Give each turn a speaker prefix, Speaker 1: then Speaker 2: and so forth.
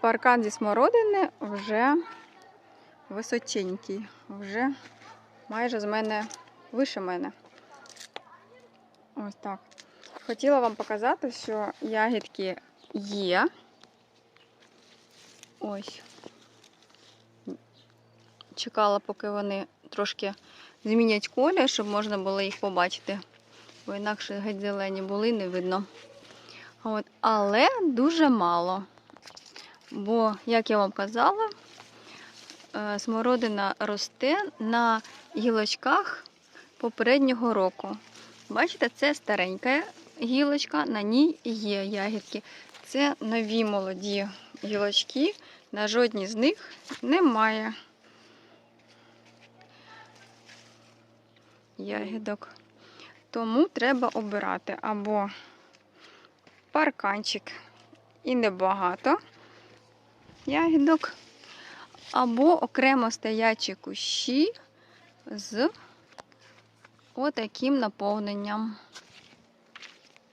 Speaker 1: паркан зі смородини вже височенький, вже майже з мене вище мене. Ось так. Хотіла вам показати, що ягідки є. Ось. Чекала, поки вони трошки змінять колір, щоб можна було їх побачити. Бо інакше геть зелені були, не видно. От. Але дуже мало. Бо, як я вам казала, е, смородина росте на гілочках попереднього року. Бачите, це старенька гілочка, на ній є ягідки. Це нові молоді гілочки, на жодній з них немає ягідок. Тому треба обирати або парканчик і небагато ягідок, або окремо стоячі кущі з отаким наповненням.